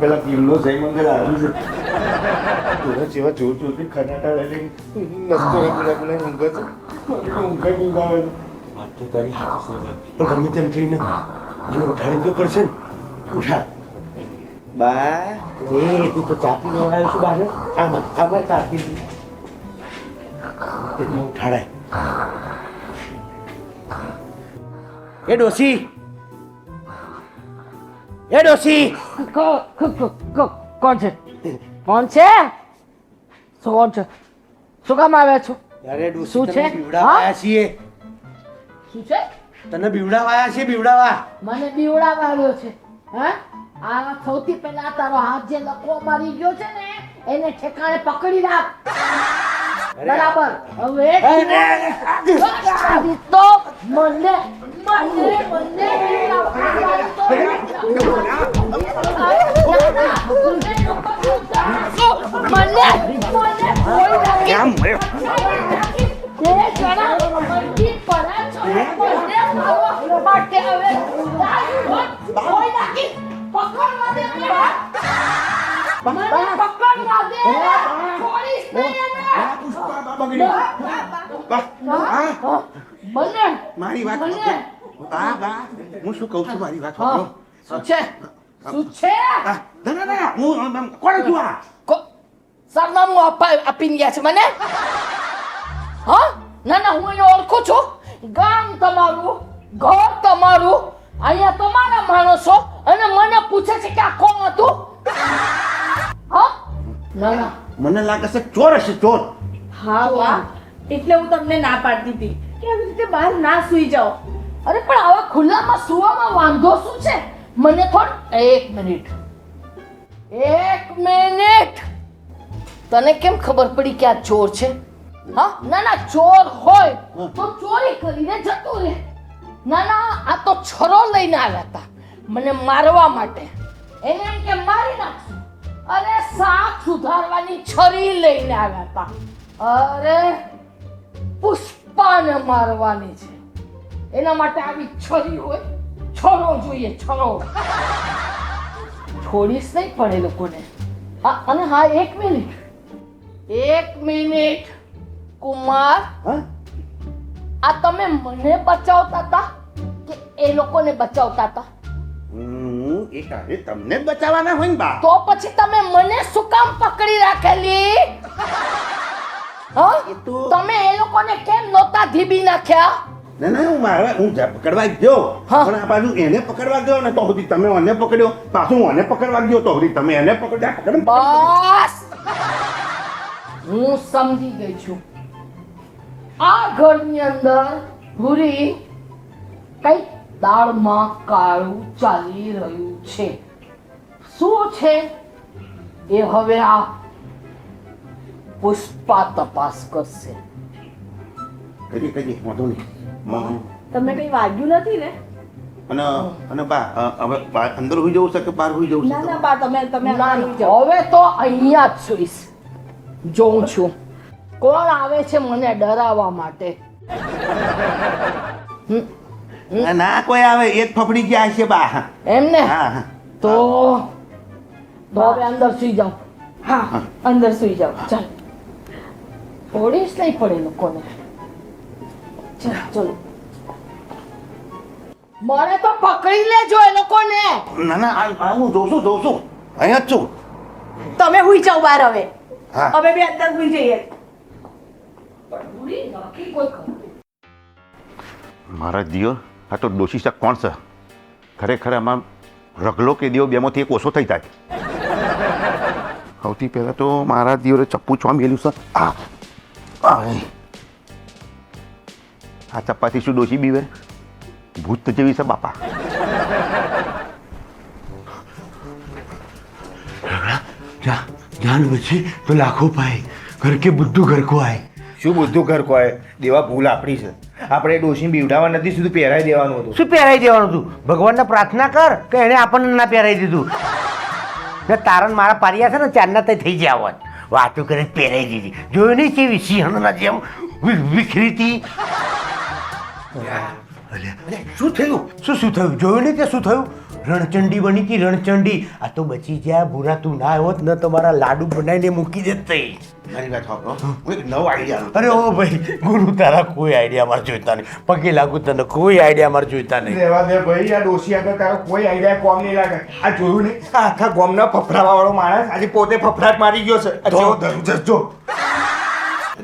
પેલા ટીમનો જય મંદિર આવ્યું છે. તું જેવા જોર જોરથી ખનાટા લઈને નસ્તો બોલા ઊંઘે છે? ઊંઘે ઊંઘ આવે વાત તો તારી પણ ગમે તેમ એને ઉઠાડી તો પડશે ને. ઉઠા. બા. એ તું તો ચાપી નો આવ્યો છું બાને આમાં આમાં ચાપી ઉઠાડાય. એ ડોસી એ ડોસી કોણ છે? કોણ છે? શું કોણ છે? શું કામ આવ્યા છો? અરે ડોસી શું છે? બીવડાવાયા છીએ. શું છે? તને બીવડાવાયા છે બીવડાવા મને બીવડાવા આવ્યો છે. હા? આ સૌથી પહેલા તારો હાથ જે લકવો મારી ગયો છે ને એને ઠેકાણે પકડી રાખ. બરાબર. હવે તો મને મારી વાત બા બા હું શું કહું છું મારી વાત સાંભળો. શું છે? શું છે? ના ના ના. હું કોણ છું આ? સરનામું આપા આપીને ગયા છે મને? હા? ના ના હું એને ઓળખું છું. ગામ તમારું ઘર તમારું. અહીંયા તમારા માણસો અને મને પૂછે છે કે આ કોણ હતું? હા? ના ના. મને લાગે છે ચોર હશે ચોર. હા વાહ. એટલે હું તમને ના પાડતી હતી કે આવી રીતે બહાર ના સૂઈ જાઓ. અરે પણ આવા ખુલ્લામાં સુવામાં વાંધો શું છે? મને થોડ એક મિનિટ. એક મિનિટ. તને કેમ ખબર પડી કે આ ચોર છે? હા? ના ના ચોર હોય તો ચોરી કરીને જતો રહે. ના ના આ તો છરો લઈને આવ્યા હતા મને મારવા માટે. એને એમ કે મારી નાખશું. અરે શાક સુધારવાની છરી લઈને આવ્યા હતા. અરે પુષ્પાને મારવાની છે. એના માટે આવી છરી હોય છરો જોઈએ છરો. છોડીશ નહીં એ લોકોને. હા અને હા એક મિનિટ. એક મિનિટ કુમાર. આ તમે મને બચાવતા હતા કે એ લોકોને બચાવતા હતા હું એ કારે તમને બચાવવાના હોય ને બા. તો પછી તમે મને શું કામ પકડી રાખેલી? તમે એ લોકોને કેમ નોતા ધીબી નાખ્યા? ના ના હું મારે હું પકડવા ગયો. પણ આ બાજુ એને પકડવા ગયો ને તો સુધી તમે મને પકડ્યો. પાછું મને પકડવા ગયો તો સુધી તમે એને પકડ્યા. પકડ બસ! હું સમજી ગઈ છું. આ ઘરની અંદર ભૂરી કઈ દાળમાં કાળું ચાલી રહ્યું છે. શું છે? એ હવે આ પુષ્પા તપાસ કરશે. કરી કરી વાંધો નહીં. મ- તમને કઈ વાગ્યું નથી ને? અને અને બા હવે અંદર હોઈ જવું છે કે બહાર હોઈ જવું ના છે ના બા તમે તમે હવે તો અહીંયા જ સુઈશ. જોઉં છું. કોણ આવે છે મને ડરાવવા માટે? ના, ના કોઈ આવે. એ જ ફફડી ગયા છે બા. એમને હા હા. તો? તો હવે અંદર સુઈ જાઓ હા અંદર સુઈ જાઓ ચાલ. છોડીશ નહીં પડે લોકોને. ચાલ ચલો. મને તો પકડી લેજો એ લોકોને. ના ના આ- આ હું છું જોઉં છું. અહીંયા જ છું. તમે હુઈ જાઓ બહાર હવે. હા. અમે બી અંદર હુઈ જઈએ. ભૂલી નાખી કોઈ ખબર. મારા દિયો આ તો દોષી છે કોણ છે? ખરેખર આમાં રગલો કે દિયો બેમાંથી એક ઓછો થઈ જાય. સૌથી પહેલાં તો મારા દિયોરે ચપ્પુ ચો મેલ્યું છે. આ આ ચપાતી શું ડોશી બીવે? ભૂત જેવી છે બાપા. જાન બચી તો લાખો પાય. ઘર કે બધું ઘર કો આય. શું બધું ઘર કો આય? દેવા ભૂલ આપણી છે. આપણે ડોશી બીવડાવવા નથી સુધી પહેરાઈ દેવાનું હતું. શું પહેરાઈ દેવાનું હતું? ભગવાનને પ્રાર્થના કર કે એણે આપણને ના પહેરાઈ દીધું. તારણ મારા પારિયા છે ને ચારના તે થઈ જાય હોત. વાતો કરે પહેરાઈ દીધી. જોયું નહીં કેવી સિંહણના જેમ વિ- વિખરી હતી અલ્યા, શું થયું? શું શું થયું? જોયું નહીં કે શું થયું? રણચંડી બની હતી રણચંડી? આ તો બચી ગયા ભૂરા તું ના આવ્યો ને તમારા લાડુ બનાવીને મૂકી દેત. તઈ મારી વાત સાંભળો. હું એક નવો આઈડિયા અરે ઓ ભાઈ ગુરુ તારા કોઈ આઈડિયા મારે જોઈતા નહીં. પગે લાગુ તને કોઈ આઈડિયા મારે જોઈતા નહીં. રહેવા દે ભાઈ આ ડોસી આગળ તારો કોઈ આઈડિયા કોમ નહીં લાગે. આ જોયું નહીં? આ આખા ગોમના ફફડાવા વાળો માણસ આજે પોતે ફફડાટ મારી ગયો છે. જો ધરું ધરુજસ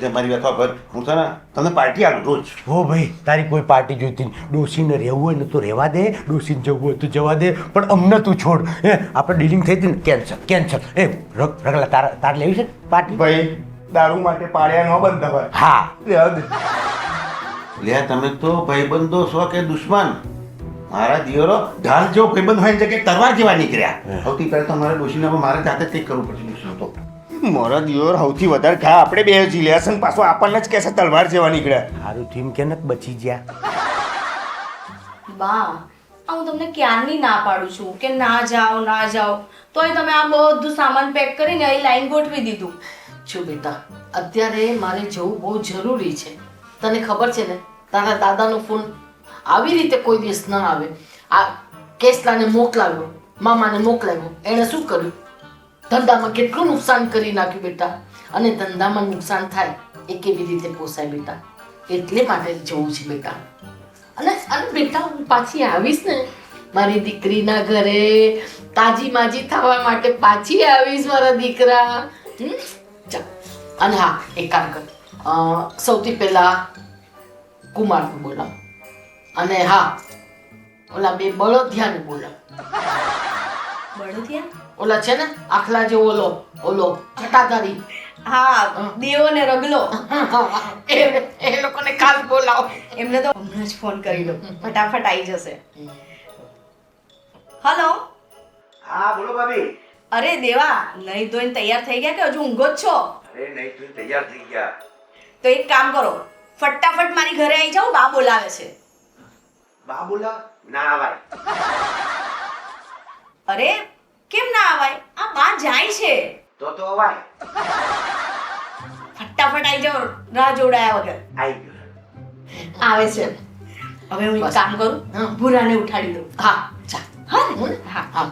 એટલે મારી વાત સાંભળ હું તને ને તમને પાર્ટી આપું રોજ. હો ભાઈ તારી કોઈ પાર્ટી જોઈતી ડોસીને રહેવું હોય ને તો રહેવા દે ડોસીને જવું હોય તો જવા દે પણ અમને તું છોડ. હે આપણે ડીલિંગ થઈ હતી ને કેન્સલ કેન્સલ. એ રગ- રગલા તારા તાર લેવી છે પાર્ટી? ભાઈ દારૂ માટે પાડ્યા ન બંધ હોય હા. લે તમે તો ભાઈબંધો છો કે દુશ્મન? મારા દિયરો ઢાલ જેવો ભાઈબંધ હોય જગ્યાએ કે તરવાર જેવા નીકળ્યા. સૌથી પહેલા તો મારે ડોસીને મારે જાતે જ કંઈક કરવું પડશે દુશ્મન તો. મારા દિયોર સૌથી વધારે ઘા આપણે બે જીલ્યા છે પાછો આપણને જ કહેશે તલવાર જેવા નીકળ્યા. સારું થયું કે નથી બચી ગયા. બા આ હું તમને ક્યારની ના પાડું છું કે ના જાઓ ના જાઓ. તોય તમે આ બધું સામાન પેક કરીને અહીં લાઈન ગોઠવી દીધું. છું બેટા અત્યારે મારે જવું બહુ જરૂરી છે. તને ખબર છે ને તારા દાદાનો ફોન આવી રીતે કોઈ દિવસ ન આવે. આ કેસલાને મોકલાવ્યો મામાને મોકલાવ્યો. એણે શું કર્યું? ધંધામાં કેટલું નુકસાન કરી નાખ્યું બેટા? અને ધંધામાં નુકસાન થાય એ કેવી રીતે પોસાય બેટા? એટલે માટે જવું છે બેટા. અને અને બેટા, હું પાછી આવીશ ને. મારી દીકરીના ઘરે તાજી માજી થવા માટે પાછી આવીશ મારા દીકરા? ચાલ. અને હા, એક કામ કર. સૌથી પહેલા કુમારને બોલાવ. અને હા, ઓલા બે બળદિયાને બોલાવ. બળદિયા? ઓલા છે ને આખલા જેવો ઓલો ઓલો છટાકારી હા દેવો ને રગલો. એ એ લોકોને કાલ બોલાવો. એમને તો હમણાં જ ફોન કરી દો ફટાફટ આવી જશે. હલો? હા બોલો ભાભી. અરે દેવા નહીં ધોઈને તૈયાર થઈ ગયા કે હજુ ઊંઘો જ છો? અરે નહીં ધોઈને તૈયાર થઈ ગયા. તો એક કામ કરો ફટાફટ મારી ઘરે આવી જાઓ બા બોલાવે છે. બા બોલા? ના ભાઈ અરે કેમ ના અવાય? આ બા જાય છે. તો તો અવાય. ફટાફટ આવી જાઓ રાહ જોડાયા વગર. આવી ગયો. આવે છે. હવે હું એક કામ કરું હા. ભૂરાને ઉઠાડી દઉં. હા ચા હા હા. હા.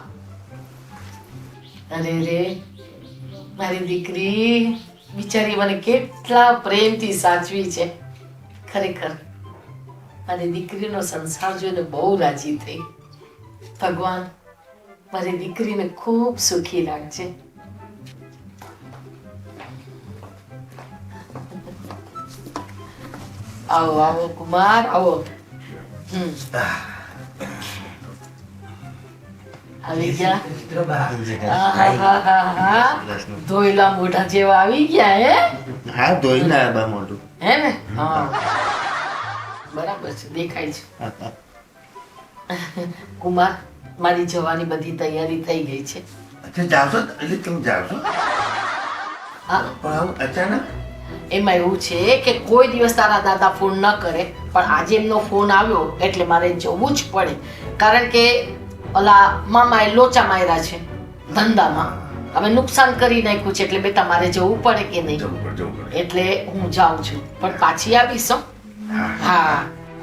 અરે રે મારી દીકરી બિચારી મને કેટલા પ્રેમથી સાચવી છે. ખરેખર. મારી દીકરીનો સંસાર જોઈને બહુ રાજી થઈ. ભગવાન મારી દીકરીને ખૂબ સુખી રાખજે આવો આવો કુમાર આવો આવી ગયા. મોઢા જેવા આવી ગયા હે હા ધોઈ બા મોઢું હે ને હા બરાબર છે દેખાય છે કુમાર મારી જવાની બધી તૈયારી થઈ ગઈ છે. અચ્છા જાવશો? એટલે તમે જાવશો? હા. પણ અચાનક? એમાં એવું છે કે કોઈ દિવસ તારા દાદા ફોન ન કરે પણ આજે એમનો ફોન આવ્યો એટલે મારે જવું જ પડે. કારણ કે ઓલા મામાએ લોચા માર્યા છે ધંધામાં. હવે નુકસાન કરી નાખ્યું છે એટલે બેટા મારે જવું પડે કે નહીં? એટલે હું જાઉં છું. પણ પાછી આવીશ હો.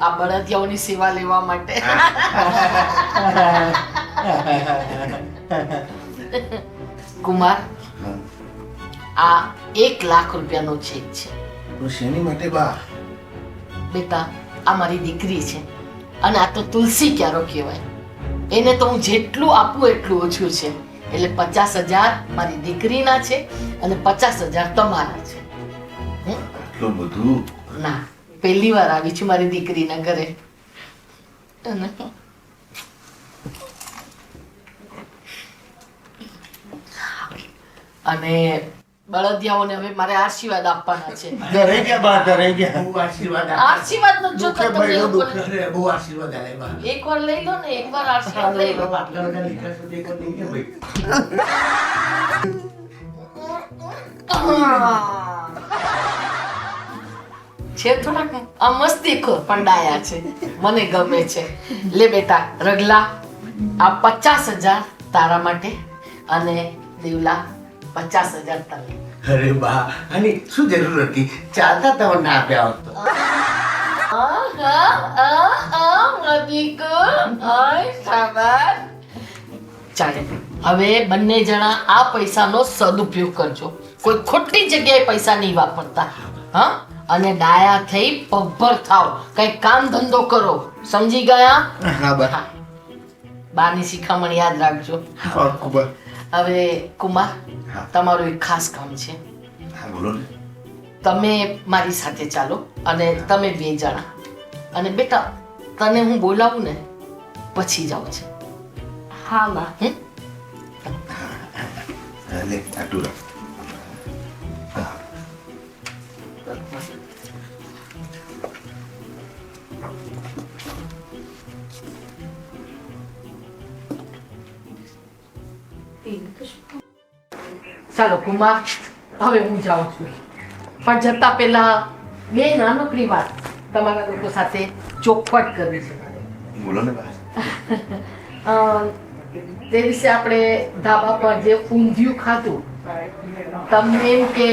આ બળદિયાઓની સેવા લેવા માટે. કુમાર આ એક લાખ રૂપિયાનો ચેક છે. શેની માટે બા? બેટા આ મારી દીકરી છે. અને આ તો તુલસી ક્યારો કહેવાય. એને તો હું જેટલું આપું એટલું ઓછું છે. એટલે પચાસ હજાર મારી દીકરીના છે અને પચાસ હજાર તમારા છે? આટલું બધું? ના. પહેલી વાર આવી છું મારી દીકરીના ઘરે. અને અને બળદિયાઓને હવે મારે આશીર્વાદ આપવાના છે. ધરે ગયા બા ધરે ગયા. બહુ આશીર્વાદ આશીર્વાદ નો જો રહે, બહુ આશીર્વાદ આલે બા. એક વાર લઈ લો ને એક વાર આશીર્વાદ લઈ લો. આટલા બધા લીધા સુધી એક નહીં કે ભાઈ. છે થોડાક? આ મસ્તીખોર પણ ડાયા છે. મને ગમે છે. લે બેટા રગલા આ પચાસ હજાર તારા માટે અને દેવલા પચાસ હજાર તને. અરે બા અને શું જરૂર હતી? ચાલતા તમે ના આપ્યા હોત. તો ચાલે હવે બંને જણા આ પૈસાનો સદુપયોગ કરજો. કોઈ ખોટી જગ્યાએ પૈસા નહીં વાપરતા. હા? અને ડાયા થઈ પગભર થાવ. કઈ કામ ધંધો કરો. સમજી ગયા? હા બા. બાની શિખામણ યાદ રાખજો. હવે કુમાર તમારું એક ખાસ કામ છે. હા બોલો તમે મારી સાથે ચાલો અને તમે બે જણા. અને બેટા તને હું બોલાવું ને પછી જાવ છે. હા બા. હે? લે આટલું રાખ. ચાલો કુમાર હવે હું જાઉં છું. પણ જતા પહેલા બે નાનકડી વાત તમારા લોકો સાથે ચોખવટ કરવી છે. બોલો ને તે વિશે આપણે ધાબા પર જે ઊંધિયું ખાધું તમને એમ કે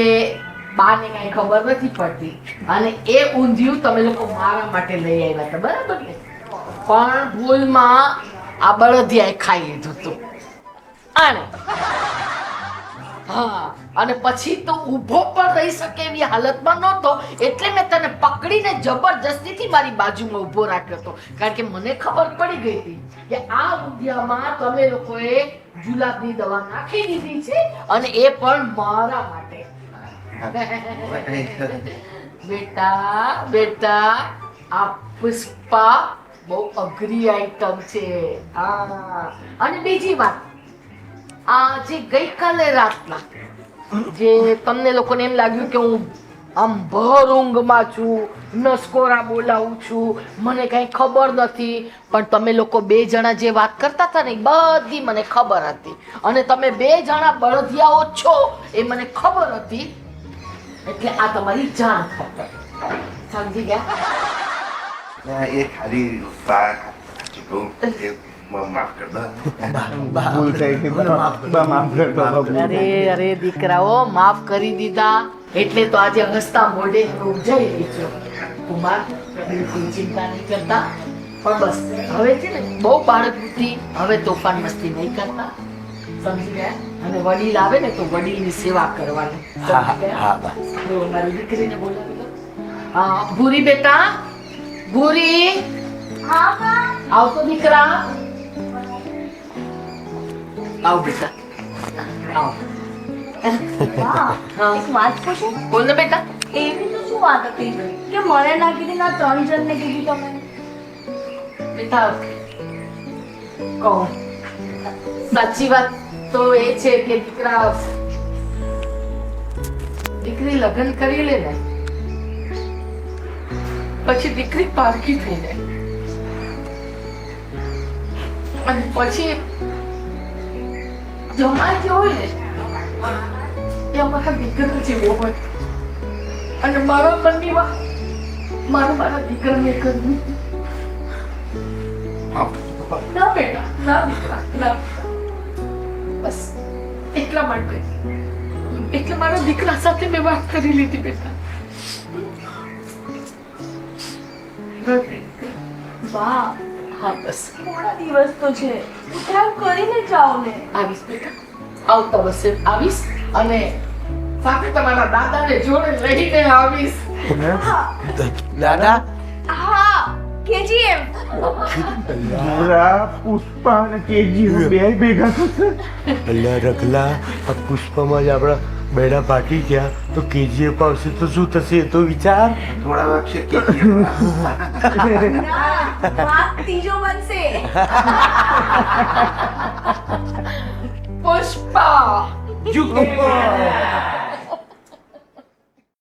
બાને કાંઈ ખબર નથી પડતી. અને એ ઊંધિયું તમે લોકો મારા માટે લઈ આવ્યા હતા, બરાબર પણ ભૂલમાં આ બળદિયાએ ખાઈ લીધું હતું. હા, અને પછી તો ઊભો પણ રહી શકે એવી હાલતમાં નહોતો, એટલે મેં તને પકડીને જબરજસ્તીથી મારી બાજુમાં ઊભો રાખ્યો હતો. કારણ કે મને ખબર પડી ગઈ હતી કે આ ઊંધિયામાં તમે લોકોએ જુલાબની દવા નાખી દીધી છે અને એ પણ મારા માટે. બેટા બેટા, આ પુષ્પા બહુ અઘરી આઈટમ છે. હા. અને બીજી વાત આ જે ગઈકાલે રાતના જે તમને લોકોને એમ લાગ્યું કે હું આમ ભર ઊંઘમાં છું, નસકોરા બોલાવું છું, મને કાંઈ ખબર નથી. પણ તમે લોકો બે જણા જે વાત કરતા હતા ને, એ બધી મને ખબર હતી. અને તમે બે જણા બળદિયાઓ છો, એ મને ખબર હતી. એટલે આ તમારી જાણ ખાતર સમજી ગયા? એ ખાલી અરે અરે દીકરાઓ માફ કરી દીધા. એટલે તો આજે હસતા મોઢે જઈ રહી છું. કુમાર બિલકુલ ચિંતા નહીં કરતા. પણ બસ હવે છે ને બહુ બાળક બુદ્ધિ હવે તોફાન મસ્તી નહીં કરતા. સમજી ગયા? અને વડીલ આવે ને તો વડીલની સેવા કરવાની. સમજી ગયા? તો મારી દીકરીને બોલાવી લો હા ભૂરી બેટા ભૂરી. આવતો દીકરા. આવ બેટા. આવ. હા. એક વાત પૂછું? બોલ ને બેટા. એવી તો શું વાત હતી? કે મને ના કીધી ના ત્રણ જણને કીધું તમે? બેટા કહું. સાચી વાત તો એ છે કે દીકરા દીકરી લગ્ન કરી લે ને પછી દીકરી પારકી થઈ જાય. અને પછી જમાઈ જે હોય ને એ અમારા દીકરા જેવો હોય. અને મારા મનની વાત મારે મારા દીકરાને કરવી ના બેટા ના દીકરા ના. બસ એટલા માટે. એટલે મારા દીકરા સાથે મેં વાત કરી લીધી બેટા. બા હા બસ. થોડા દિવસ તો છે. ઉઠાવ કરીને જાઓ ને. આવીશ બેટા. આવતા વર્ષે આવીશ અને સાથે તમારા દાદાને જોડે લઈને આવીશ. દાદા? હા કેજીએમ પૂરા પુષ્પા અને કેજી બે ભેગા થશે. એટલે રખલા આ પુષ્પામાં જ આપણા બેડા પાટી ગયા. તો કેજીએફ આવશે તો શું થશે એ તો વિચાર? થોડા વાગશે ત્રીજો બનશે. પુષ્પા.